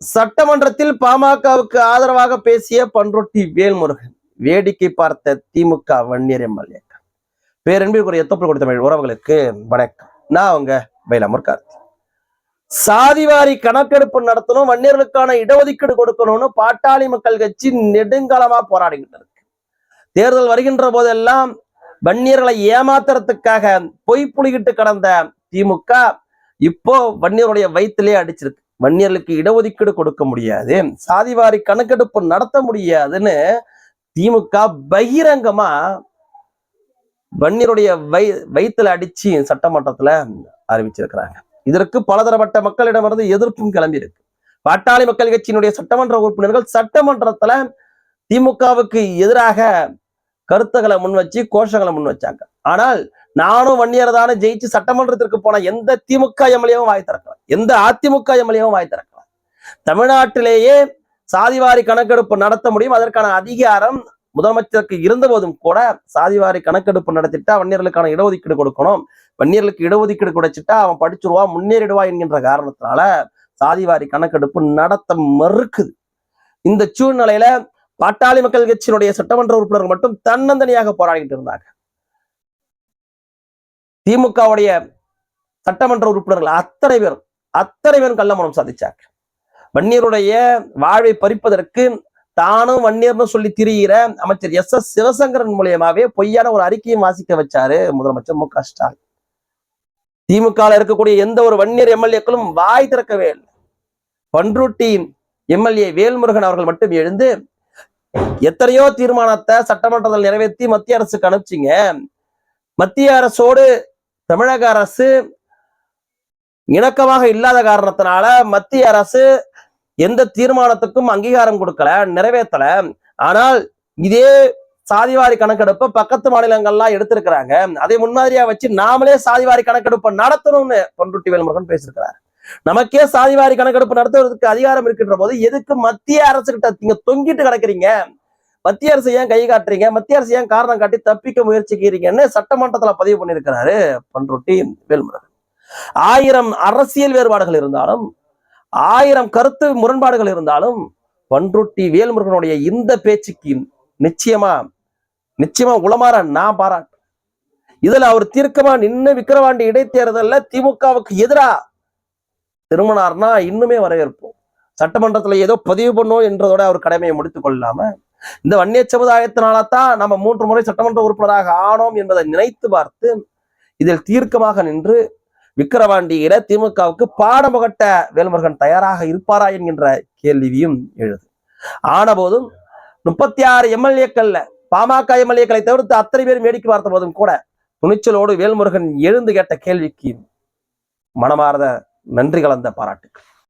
சட்டமன்றத்தில் பாமகவுக்கு ஆதரவாக பேசிய பன்ரொட்டி வேல்முருகன் வேடிக்கை பார்த்த திமுக வன்னியர் எம்எல்ஏ. பேரன்பிற்குரிய தொப்பல் கொடுத்த தமிழ் உறவுகளுக்கு வணக்கம். நான் அவங்க பைலாமூர் கார்த்தி சாதிவாரி கணக்கெடுப்பு நடத்தணும் வன்னியர்களுக்கான இடஒதுக்கீடு கொடுக்கணும்னு பாட்டாளி மக்கள் கட்சி நெடுங்காலமா போராடிக்கிட்டு இருக்கு. தேர்தல் வருகின்ற போதெல்லாம் வன்னியர்களை ஏமாத்துறதுக்காக பொய் புலிகிட்டு கடந்த திமுக இப்போ வன்னியருடைய வயிற்றிலே அடிச்சிருக்கு. வன்னியர்களுக்கு இடஒதுக்கீடு கொடுக்க முடியாது சாதிவாரி கணக்கெடுப்பு நடத்த முடியாதுன்னு திமுக பகிரங்கமா வன்னியருடைய வை வயிற்றுல அடிச்சு சட்டமன்றத்துல அறிவிச்சிருக்கிறாங்க. இதற்கு பலதரப்பட்ட மக்களிடமிருந்து எதிர்ப்பும் கிளம்பி இருக்கு பாட்டாளி மக்கள் கட்சியினுடைய சட்டமன்ற உறுப்பினர்கள் சட்டமன்றத்துல திமுகவுக்கு எதிராக கருத்துக்களை முன் வச்சு கோஷங்களை முன் வச்சாங்க ஆனால் நானும் வன்னியர் தானே ஜெயிச்சு சட்டமன்றத்திற்கு போன எந்த திமுக எம்எல்ஏவும் வாய் திறக்கலாம் எந்த அதிமுக எம்எல்ஏவும் வாய் திறக்கலாம் தமிழ்நாட்டிலேயே சாதிவாரி கணக்கெடுப்பு நடத்த முடியும். அதற்கான அதிகாரம் முதலமைச்சருக்கு இருந்த போதும் கூட சாதிவாரி கணக்கெடுப்பு நடத்திட்டா வன்னியர்களுக்கான இடஒதுக்கீடு கொடுக்கணும். வன்னியர்களுக்கு இடஒதுக்கீடு கொடுத்துட்டா அவன் படிச்சிருவா முன்னேறிடுவா என்கின்ற காரணத்தினால சாதிவாரி கணக்கெடுப்பு நடத்த மறுக்குது. இந்த சூழ்நிலையில பாட்டாளி மக்கள் கட்சியினுடைய சட்டமன்ற உறுப்பினர்கள் மட்டும் தன்னந்தனியாக போராடிட்டு இருந்தாங்க. திமுகவுடைய சட்டமன்ற உறுப்பினர்கள் அத்தனை பேரும் அத்தனை பேரும் கள்ளமனம் சாதிச்சாங்க. வன்னியருடைய வாழ்வை பறிப்பதற்கு தானும் வன்னியர்னு சொல்லி திரிகிற அமைச்சர் எஸ் எஸ் சிவசங்கரன் மூலியமாவே பொய்யான ஒரு அறிக்கையும் வாசிக்க வச்சாரு முதலமைச்சர் மு க ஸ்டாலின். திமுக இருக்கக்கூடிய எந்த ஒரு வன்னியர் எம்எல்ஏக்களும் வாய் திறக்கவே இல்லை. பன்ருட்டி எம்எல்ஏ வேல்முருகன் அவர்கள் மட்டும் எழுந்து எத்தனையோ தீர்மானத்தை சட்டமன்றத்தில் நிறைவேற்றி மத்திய அரசுக்கு அனுப்பிச்சிங்க. மத்திய அரசோடு தமிழக அரசு இணக்கமாக இல்லாத காரணத்தினால மத்திய அரசு எந்த தீர்மானத்துக்கும் அங்கீகாரம் கொடுக்கல நிறைவேற்றல ஆனால் இதே சாதிவாரி கணக்கெடுப்பை பக்கத்து மாநிலங்கள்லாம் எடுத்திருக்கிறாங்க. அதை முன்மாதிரியா வச்சு நாமளே சாதிவாரி கணக்கெடுப்பை நடத்தணும்னு பொன்ருட்டி வேல்முருகன் பேசியிருக்கிறார். நமக்கே சாதிவாரி கணக்கெடுப்பு நடத்துவதற்கு அதிகாரம் இருக்கின்ற போது எதுக்கு மத்திய அரசு கிட்ட நீங்க தொங்கிட்டு கிடக்குறீங்க? மத்திய அரசு ஏன் கை காட்டுறீங்க. மத்திய அரசு ஏன் காரணம் காட்டி தப்பிக்க முயற்சிக்கிறீங்கன்னு சட்டமன்றத்துல பதிவு பண்ணியிருக்கிறாரு பன்ருட்டி வேல்முருகன். ஆயிரம் அரசியல் வேறுபாடுகள் இருந்தாலும் ஆயிரம் கருத்து முரண்பாடுகள் இருந்தாலும் பன்ருட்டி வேல்முருகனுடைய இந்த பேச்சுக்கு நிச்சயமா நிச்சயமா உளமாற நான் பாராட்டு. இதுல அவர் தீர்க்கமா நின்னு விக்கிரவாண்டி இடைத்தேர்தல்ல திமுகவுக்கு எதிரா திரும்பினார்னா இன்னுமே வரவேற்போம். சட்டமன்றத்துல ஏதோ பதிவு பண்ணும் என்றதோட அவர் கடமையை முடித்துக் கொள்ளாம இந்த வன்னிய சமுதாயத்தினால்தான் நம்ம மூன்று முறை சட்டமன்ற உறுப்பினராக ஆனோம் என்பதை நினைத்து பார்த்து இதில் தீர்க்கமாக நின்று விக்கிரவாண்டியில திமுகவுக்கு பாடம் புகட்ட வேல்முருகன் தயாராக இருப்பாரா என்கின்ற கேள்வியும் எழுது. ஆனபோதும் முப்பத்தி ஆறு எம்எல்ஏக்கள்ல பாமக எம்எல்ஏக்களை தவிர்த்து அத்தனை பேர் வேடிக்கை பார்த்த போதும் கூட துணிச்சலோடு வேல்முருகன் எழுந்து கேட்ட கேள்விக்கு மனமார்ந்த நன்றி கலந்த பாராட்டுக்கள்.